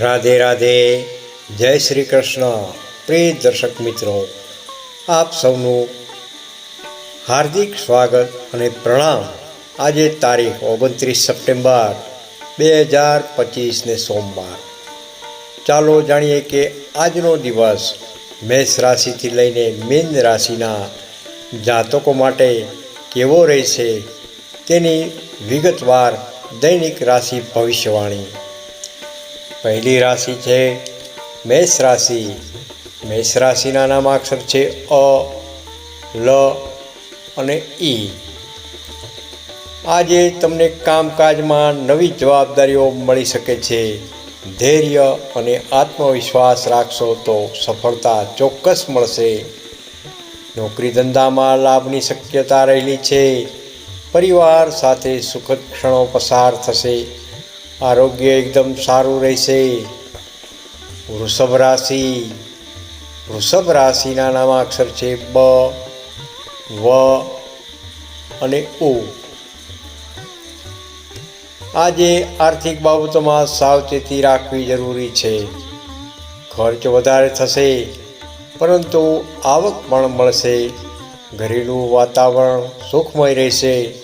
રાધે રાધે, જય શ્રી કૃષ્ણ. પ્રિય દર્શક મિત્રો, આપ સૌનું હાર્દિક સ્વાગત અને પ્રણામ. આજે તારીખ ઓગણત્રીસ સપ્ટેમ્બર બે હજાર પચીસને સોમવાર. ચાલો જાણીએ કે આજનો દિવસ મેષ રાશિથી લઈને મીન રાશિના જાતકો માટે કેવો રહેશે તેની વિગતવાર દૈનિક રાશિ ભવિષ્યવાણી પહેલી રાશિ છે મેષ રાશિ. મેષ રાશિના નામાક્ષર છે અ, લ અને ઈ આજે તમને કામકાજમાં નવી જવાબદારીઓ મળી શકે છે. ધૈર્ય અને આત્મવિશ્વાસ રાખશો તો સફળતા ચોક્કસ મળશે. નોકરી ધંધામાં લાભની શક્યતા રહેલી છે. પરિવાર સાથે સુખદ ક્ષણો પસાર થશે. આરોગ્ય એકદમ સારું રહેશે. વૃષભ રાશિ. વૃષભ રાશિના નામા અક્ષર છે બ, વ અને ઉ. આજે આર્થિક બાબતોમાં સાવચેતી રાખવી જરૂરી છે. ખર્ચ વધારે થશે, પરંતુ આવક પણ મળશે. ઘરેલું વાતાવરણ સુખમય રહેશે.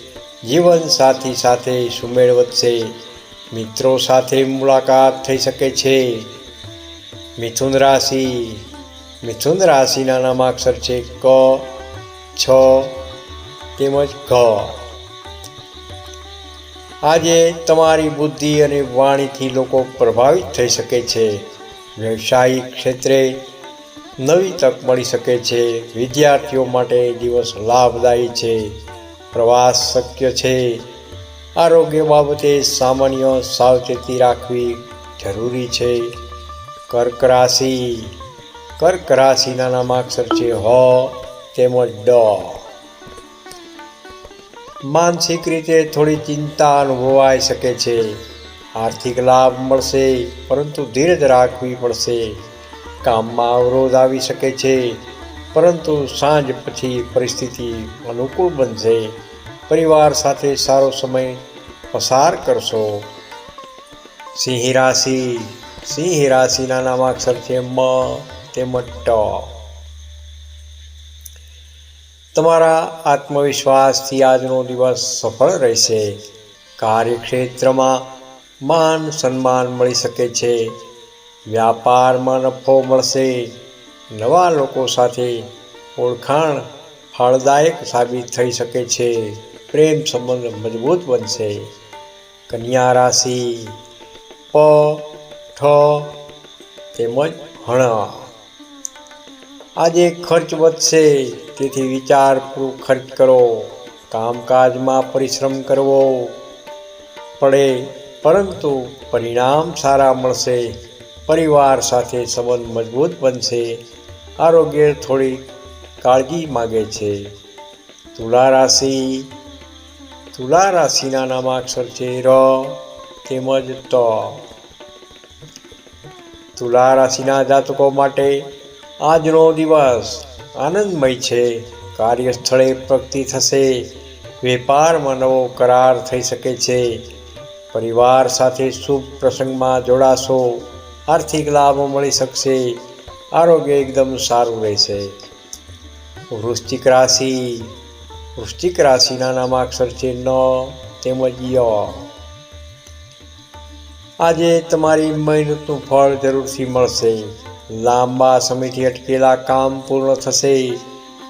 જીવન સાથી સાથે સુમેળ વધશે. મિત્રો સાથે મુલાકાત થઈ શકે છે. મિથુન રાશિ. મિથુન રાશિના નામાક્ષર છે ક, છ, તેમજ ઘ. આજે તમારી બુદ્ધિ અને વાણીથી લોકો પ્રભાવિત થઈ શકે છે. વ્યવસાયિક ક્ષેત્રે નવી તક મળી શકે છે. વિદ્યાર્થીઓ માટે દિવસ લાભદાયી છે. પ્રવાસ શક્ય છે. આરોગ્ય બાબતે સામાન્ય સાવચેતી રાખવી જરૂરી છે. કર્ક રાશિ, કર્ક રાશિના નામાક્ષર છે હ તેમજ ડ. માનસિક રીતે થોડી ચિંતા અનુભવાઈ શકે છે. આર્થિક લાભ મળશે, પરંતુ ધીરજ રાખવી પડશે. કામમાં અવરોધ આવી શકે છે, પરંતુ સાંજ પછી પરિસ્થિતિ અનુકૂળ બનશે. પરિવાર સાથે સારો સમય પસાર કરશો. સિંહ રાશિ, સિંહ રાશિના નામાક્ષર છે મ તેમજ ટ. તમારા આત્મવિશ્વાસથી આજનો દિવસ સફળ રહેશે. કાર્યક્ષેત્રમાં માન સન્માન મળી શકે છે. વ્યાપારમાં નફો મળશે. નવા લોકો સાથે ઓળખાણ ફળદાયક સાબિત થઈ શકે છે. પ્રેમ સંબંધ મજબૂત બનશે. કન્યા રાશિ, પ, ઠ તેમજ હણ. આજે ખર્ચ વધશે, તેથી વિચારપૂર્વક ખર્ચ કરો. કામકાજમાં પરિશ્રમ કરવો પડે, પરંતુ પરિણામ સારા મળશે. પરિવાર સાથે સંબંધ મજબૂત બનશે. આરોગ્ય થોડી કાળજી માગે છે. તુલા રાશિ તુલા રાશિના નામાક્ષર છે ર તેમજ ત તુલા રાશિના જાતકો માટે આજનો દિવસ આનંદમય છે. કાર્યસ્થળે પ્રગતિ થશે. વેપારમાં નવો કરાર થઈ શકે છે. પરિવાર સાથે શુભ પ્રસંગમાં જોડાશો. આર્થિક લાભ મળી શકશે. આરોગ્ય એકદમ સારું રહેશે. વૃશ્ચિક રાશિ વૃશ્ચિક રાશિના નામાક્ષર છે ન, તેમજ ય. આજે તમારી મહેનતનું ફળ જરૂરથી મળશે. લાંબા સમયથી અટકેલા કામ પૂર્ણ થશે.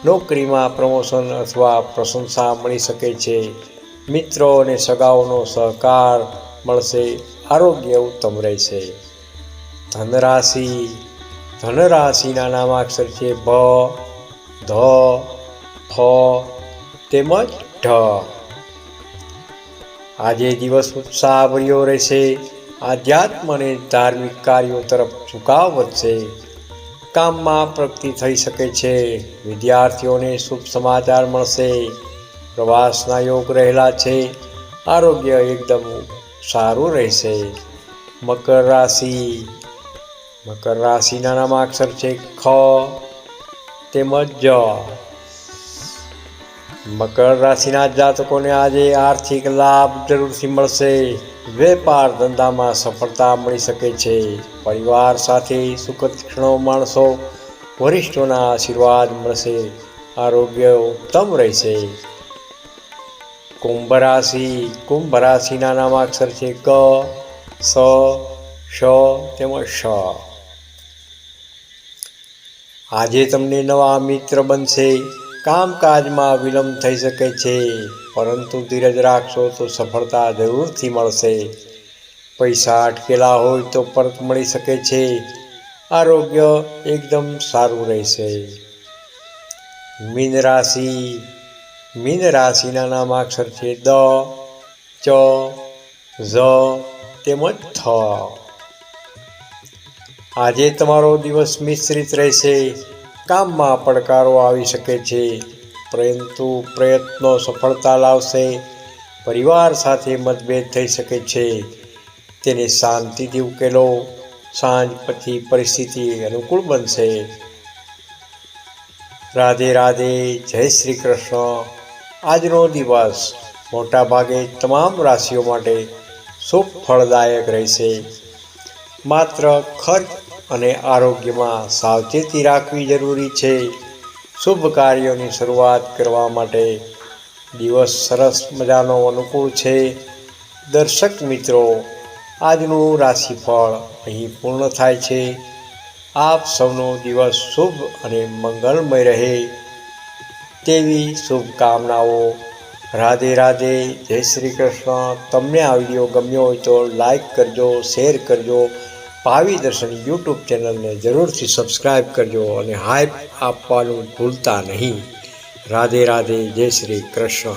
નોકરીમાં પ્રમોશન અથવા પ્રશંસા મળી શકે છે. મિત્રો અને સગાઓનો સહકાર મળશે. આરોગ્ય ઉત્તમ રહેશે. ધનરાશિ, ધનરાશિના નામાક્ષર છે ભ, ધ, ફ તેમજ ઢ. આજે દિવસ ઉત્સાહભર્યો રહેશે. આધ્યાત્મ અને ધાર્મિક કાર્યો તરફ ઝુકાવ વધશે. કામમાં પ્રગતિ થઈ શકે છે. વિદ્યાર્થીઓને શુભ સમાચાર મળશે. પ્રવાસના યોગ રહેલા છે. આરોગ્ય એકદમ સારું રહેશે. મકર રાશિ. મકર રાશિના નામાક્ષર છે ખ. તેમજ જ. મકર રાશિના જાતકોને આજે આર્થિક લાભ જરૂરથી મળશે. વેપાર ધંધામાં સફળતા મળી શકે છે. પરિવાર સાથે સુખદ ક્ષણો માણસો વરિષ્ઠોના આશીર્વાદ મળશે. આરોગ્ય ઉત્તમ રહેશે. કુંભ રાશિ, કુંભ રાશિના નામાક્ષર છે ક, સ શ તેમજ શ આજે તમને નવા મિત્ર બનશે. કામકાજમાં વિલંબ થઈ શકે છે, પરંતુ ધીરજ રાખશો તો સફળતા જરૂરથી મળશે. પૈસા અટકેલા હોય તો પરત મળી શકે છે. આરોગ્ય એકદમ સારું રહેશે. મીન રાશિ, મીન રાશિના નામાક્ષર છે દ, ચ, ઝ, તેમજ થ. આજે તમારો દિવસ મિશ્રિત રહેશે. કામમાં પડકારો આવી શકે છે. પરંતુ પ્રયત્નો સફળતા લાવશે. પરિવાર સાથે મતભેદ થઈ શકે છે. તેને શાંતિથી ઉકેલો. સાંજ પછી પરિસ્થિતિ અનુકૂળ બનશે. રાધે રાધે, જય શ્રી કૃષ્ણ. આજનો દિવસ મોટાભાગે તમામ રાશિઓ માટે શુભ ફળદાયક રહેશે. માત્ર ખર્ચ અને આરોગ્યમાં સાવચેતી રાખવી જરૂરી છે. શુભ કાર્યોની શરૂઆત કરવા માટે દિવસ સરસ મજાનો અનુકૂળ છે. દર્શક મિત્રો, આજનું રાશિફળ અહીં પૂર્ણ થાય છે. આપ સૌનો દિવસ શુભ અને મંગલમય રહે. તેવી શુભકામનાઓ. રાધે રાધે, જય શ્રી કૃષ્ણ. તમને આ વીડિયો ગમ્યો હોય તો લાઈક કરજો, શેર કરજો. ભાવિ દર્શન યુટ્યુબ ચેનલને જરૂરથી સબસ્ક્રાઈબ કરજો અને હાઈપ આપવાનું ભૂલતા નહીં. રાધે રાધે, જય શ્રી કૃષ્ણ.